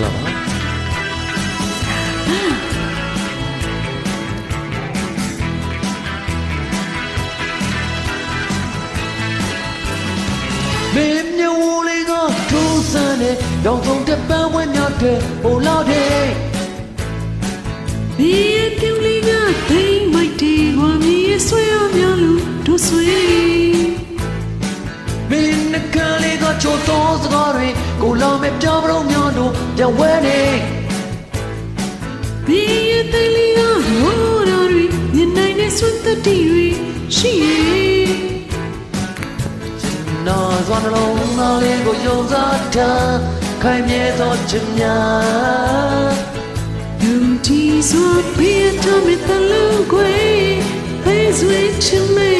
္ဂလာပါမင်းမြဝလေးကထိုးစမ်းတဲ့ရောင်စုံတဲ့ပန်းဝဲများတဲ့ဟိုလာတဲ့ဘီရဲ့ပြုံးလေးကသိမ့်မိုက်တီဝါမီရဲ့ဆွဲရများလို့တို့ဆွေ မင်းနှကလေးကချိုးတော်စကားတွေကိုလာမဲ့ပြပတော့များတို့ပြန်ဝဲနေဘီရဲ့သိမ့်လေးကရော်တော်ရီညနိုင်နဲ့ဆွတ်တတီရီရှိရဲ့နာစွာနှလုံးသားလေးကိုယုံစားထားခိုင်မြဲသောချစ်များယူတီစွာဘီရဲ့တော်မဲ့တလူကွယ်ဖေးဆွေချင်မေကျွန်တော်သူဘယ်လိုလဲဘယ်လိုဒီ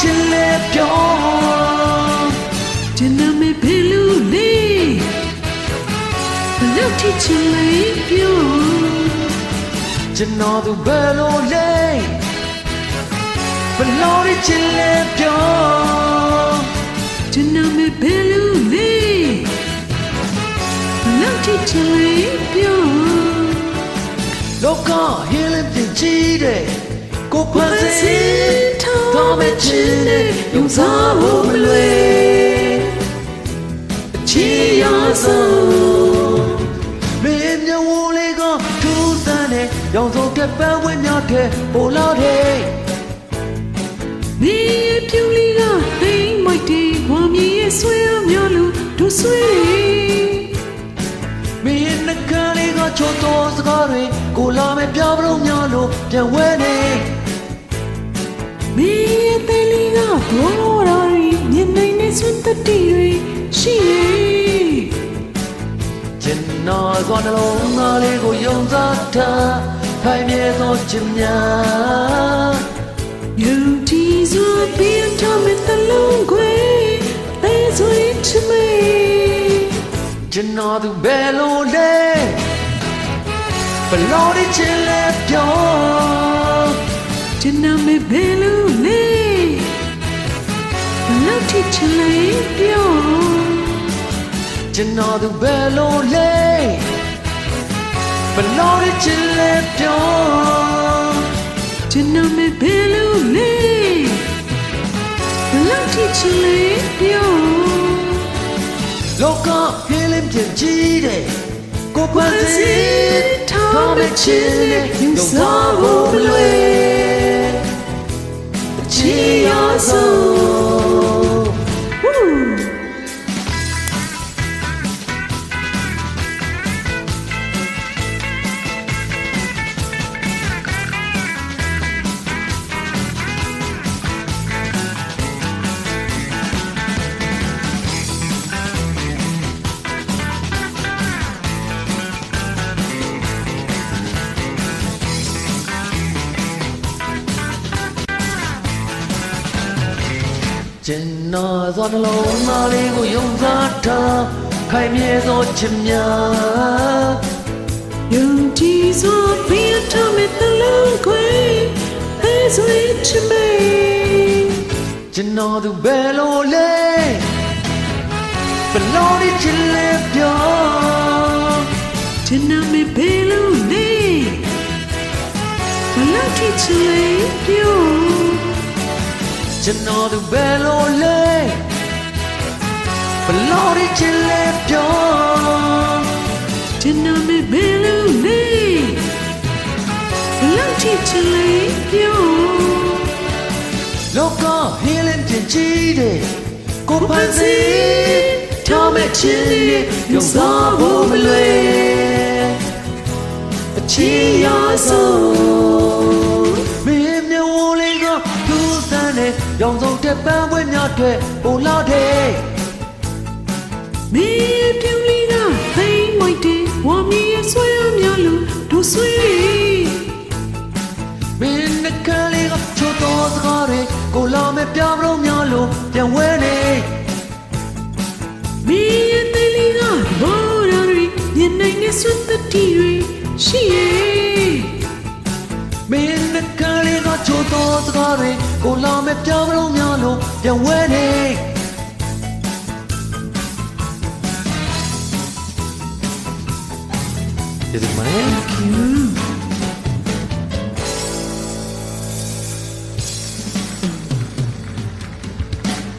ချစ်လဲပြောကျန်နမေဘယ်လူလေးဘလို့ထိချင်လဲပြောကျွန်တော်သူဘယ်လိုလဲဘယ်လိုဒီချစ်လဲပြောကျန်နမေဘယ်လူလေးဘလို့ထိချင် လဲပြောလောကဟင်းလင်းပြင်ကြည့်တဲ့ကိုခွန်စီတော်မဲ့ချစ်နဲ့ယုံစားဖို့မလွယ်အချီရဆုံးမင်းမျက်ဝန်းလေးကထူးဆန်းတဲ့ရောင်စုံတဲ့ပန်းဝဲများတဲ့ပိုလာတဲ့မင်းရဲ့ပြုံးလေးကသိမ့်မိုက်တီဝါမီရဲ့ဆွဲရများလို့တို့ဆွေမင်းနှကလေးကချိုးတော်စကားတွေ ကိုလာမဲ့ပြပတော့များလို့ပြန်ဝဲနေမင်းရဲ့သိမ့်လေးကဘောရာရီညနေနဲ့ဆွတ်တတီရီရှိရဲ့ကျင်နာစွာနှလုံးသားလေးကိုယုံစားထားဖိုင်မြဲသောချစ်များယူတီစွာဘီရဲ့တော်မဲ့တလူကွယ်ဖေးဆွေချင်မေကျွန်တော်သူဘယ်လိုလဲ ဘယ်လိုဒီချစ်လဲပြောကျန်နမေဘယ်လူလေးဘလို့ထိချင်လဲပြောကျွန်တော်သူဘယ်လိုလဲဘယ်လိုဒီချစ်လဲပြောကျန်နမေဘယ်လူလေးဘလို့ထိချင်လဲပြောလောကဟင်းလင်းပြင်ကြည့်တဲ့ကိုပန်းစီ တော်မဲ့ချစ် ကျင်နာစွာနှလုံးသားလေးကိုယုံစားထားခိုင်မြဲသောချစ်များယူတီစွာဘီအထမတလုံးခွေအဲဆွေချမေကျင်နာသူဘယ်လိုလဲဘယ်လိုဒီချစ်လဲပြောကျန်နမေဘယ်လူလေးဘလို့ထိချင်လဲပြော ကျင်နာသူဘယ်လိုလဲဘယ်လိုဒီချစ်လဲပြောကျန်နမေဘယ်လူလေးဘလို့ထိချင်လဲပြောလောကဟင်းလင်းပြင်ကြည့်တဲ့ကိုပန်းစီတော်မဲ့ချစ်နဲ့ယုံစားဖို့မလွယ်အချီရဆုံး ရောင်စုံတဲ့ပန်းပွဲများတဲ့ပိုလာတဲ့မင်းရဲ့ပြုံးလေးကသိမ့်မိုက်တီဝါမီရဲ့ဆွဲရများလို့တို့ဆွေမင်းနှကလေးကချိုးတော်စကားတွေကိုလာမဲ့ပြပတော့များလို့ပြန်ဝဲနေမင်းရဲ့သိလေးကဘောရာရီညနေနဲ့ဆွတ်တတီရီရှိရဲ့ ကားတွေကိုလာမဲ့ပြမလို့များလို့ပြန်ဝဲနေဒီမှာ